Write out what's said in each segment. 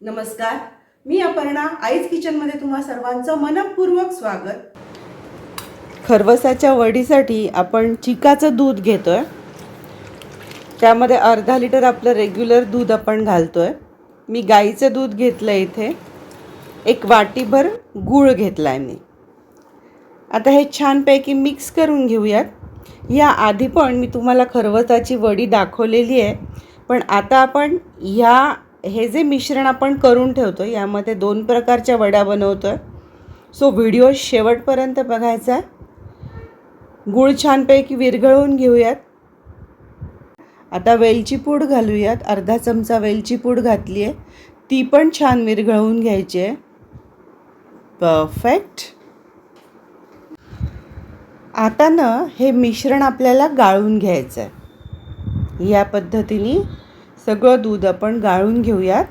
नमस्कार. मी अपर्णा आईज किचनमध्ये तुम्हा सर्वांचं मनपूर्वक स्वागत. खरवसाच्या वडीसाठी आपण चिकाचं दूध घेतोय. त्यामध्ये अर्धा लिटर आपलं रेग्युलर दूध आपण घालतोय. मी गाईचं दूध घेतलं इथे. एक वाटीभर गूळ घेतला आहे मी. आता हे छानपैकी मिक्स करून घेऊयात. या आधी पण मी तुम्हाला खरवसाची वडी दाखवलेली आहे. पण आता आपण ह्या हे जे मिश्रण आपण करून ठेवतो यामध्ये दोन प्रकारच्या वड्या बनवतो आहे सो व्हिडिओ शेवटपर्यंत बघायचा आहे. गूळ छानपैकी विरघळवून घेऊयात. आता वेलची पूड घालूयात. अर्धा चमचा वेलची पूड घातली आहे. ती पण छान विरघळवून घ्यायची आहे. परफेक्ट आता ना हे मिश्रण आपल्याला गाळून घ्यायचं आहे या पद्धतीने सगळं दूध आपण गाळून घेऊयात.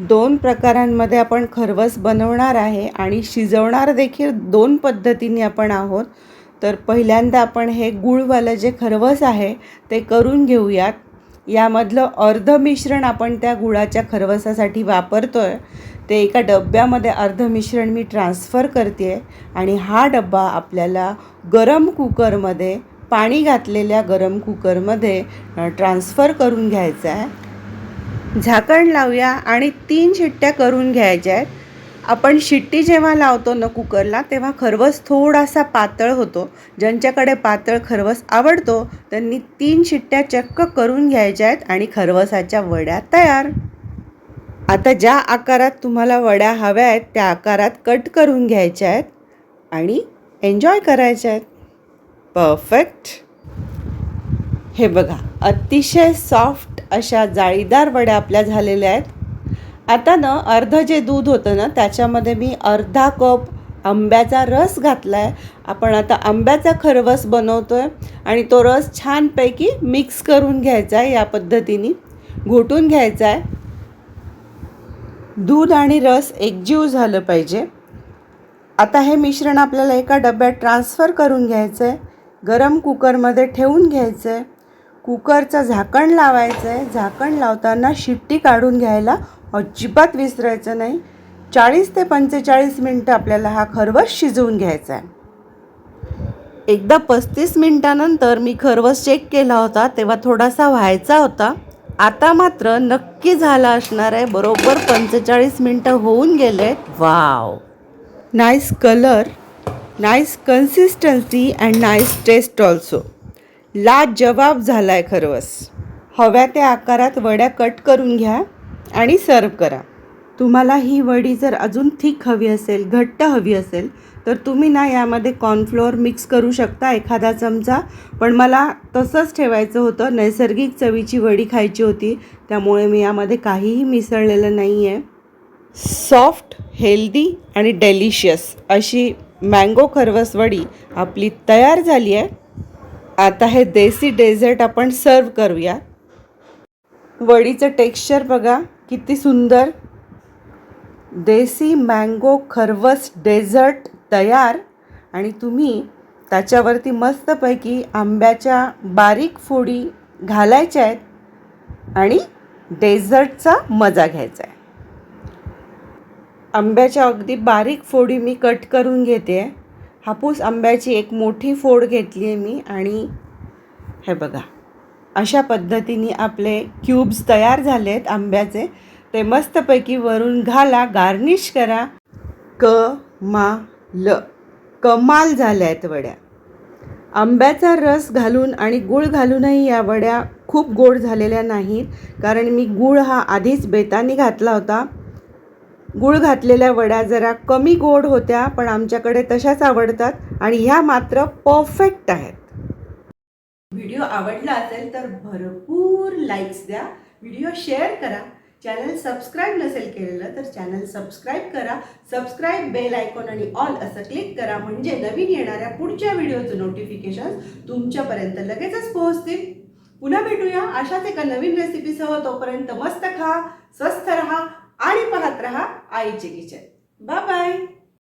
दोन प्रकारांमध्ये आपण खरवस बनवणार आहे आणि शिजवणार देखील दोन पद्धतीने आपण आहोत. तर पहिल्यांदा आपण हे गुळवालं जे खरवस आहे ते करून घेऊयात. यामधलं अर्ध मिश्रण आपण त्या गुळाच्या खरवसासाठी वापरतो आहे ते एका डब्यामध्ये अर्ध मिश्रण मी ट्रान्स्फर करते आहे आणि हा डब्बा आपल्याला गरम कुकरमध्ये पाणी घातलेल्या गरम कुकरमध्ये ट्रान्स्फर करून घ्यायचा आहे. झाकण लावूया आणि तीन शिट्ट्या करून घ्यायच्या आहेत. आपण शिट्टी जेव्हा लावतो ना कुकरला तेव्हा खरवस थोडासा पातळ होतो. ज्यांच्याकडे पातळ खरवस आवडतो त्यांनी तीन शिट्ट्या चक्क करून घ्यायच्या आहेत आणि खरवसाच्या वड्या तयार. आता ज्या आकारात तुम्हाला वड्या हव्या आहेत त्या आकारात कट करून घ्यायच्या आहेत आणि एन्जॉय करायच्या आहेत. परफेक्ट. हे बघा अतिशय सॉफ्ट अशा जाळीदार वड्या आपल्या झालेल्या आहेत. आता ना अर्धं जे दूध होतं ना त्याच्यामध्ये मी अर्धा कप आंब्याचा रस घातला आहे आपण आता आंब्याचा खरवस बनवतो आहे आणि तो रस छानपैकी मिक्स करून घ्यायचा आहे या पद्धतीने. घोटून घ्यायचा आहे. दूध आणि रस एकजीव झालं पाहिजे. आता हे मिश्रण आपल्याला एका डब्यात ट्रान्स्फर करून घ्यायचं आहे गरम कुकरमध्ये ठेवून घ्यायचं आहे कुकरचं झाकण लावायचं आहे झाकण लावताना शिट्टी काढून घ्यायला अजिबात विसरायचं नाही. चाळीस ते पंचेचाळीस मिनटं आपल्याला हा खरवस शिजवून घ्यायचा आहे एकदा पस्तीस मिनटानंतर मी खरवस चेक केला होता तेव्हा थोडासा व्हायचा होता. आता मात्र नक्की झाला असणार आहे बरोबर पंचेचाळीस मिनटं होऊन गेले wow! Nice colour nice consistency and nice taste also लाजवाब झाला आहे खरवस हव्या त्या आकारात वड्या कट करून घ्या आणि सर्व करा. तुम्हाला ही वडी जर अजून थिक हवी असेल घट्ट हवी असेल तर तुम्ही ना यामध्ये कॉर्नफ्लोअर मिक्स करू शकता एखादा चमचा. पण मला तसंच ठेवायचं होतं. नैसर्गिक चवीची वडी खायची होती. त्यामुळे मी यामध्ये काहीही मिसळलेलं नाही आहे सॉफ्ट हेल्दी आणि डेलिशियस अशी मँगो खरवस वडी आपली तयार झाली आहे. आता हे देसी डेझर्ट आपण सर्व करूया. वडीचं टेक्स्चर बघा किती सुंदर. देसी मँगो खरवस डेझर्ट तयार. आणि तुम्ही त्याच्यावरती मस्तपैकी आंब्याच्या बारीक फोडी घालायच्या आहेत. आणि डेझर्टचा मजा घ्यायचा आहे. आंब्याच्या अगदी बारीक फोडी मी कट करून घेते. हापूस आंब्याची एक मोठी फोड घेतली आहे मी आणि हे बघा अशा पद्धतीने आपले क्यूब्स तयार झाले आहेत आंब्याचे. ते मस्तपैकी वरून घाला गार्निश करा. क मा ल कमाल झाल्या आहेत वड्या. आंब्याचा रस घालून आणि गूळ घालूनही या वड्या खूप गोड झालेल्या नाहीत कारण मी गूळ हा आधीच बेतानी घातला होता. गूळ घातलेल्या वड्या जरा कमी गोड होत्या पण आमच्याकडे तशाच आवडतात आणि ह्या मात्र परफेक्ट आहेत. व्हिडिओ आवडला असेल तर भरपूर लाईक्स द्या. व्हिडिओ शेअर करा. चॅनल सबस्क्राईब नसेल केलेलं तर चॅनल सबस्क्राईब करा. सबस्क्राईब बेल आयकॉन आणि ऑल असं क्लिक करा. म्हणजे नवीन येणाऱ्या पुढच्या व्हिडिओचं नोटिफिकेशन तुमच्यापर्यंत लगेचच पोहोचतील. पुन्हा भेटूया. अशाच एका नवीन रेसिपीसह तोपर्यंत मस्त खा स्वस्थ रहा. आणि पाहत रहा आईचे किचन. Bye bye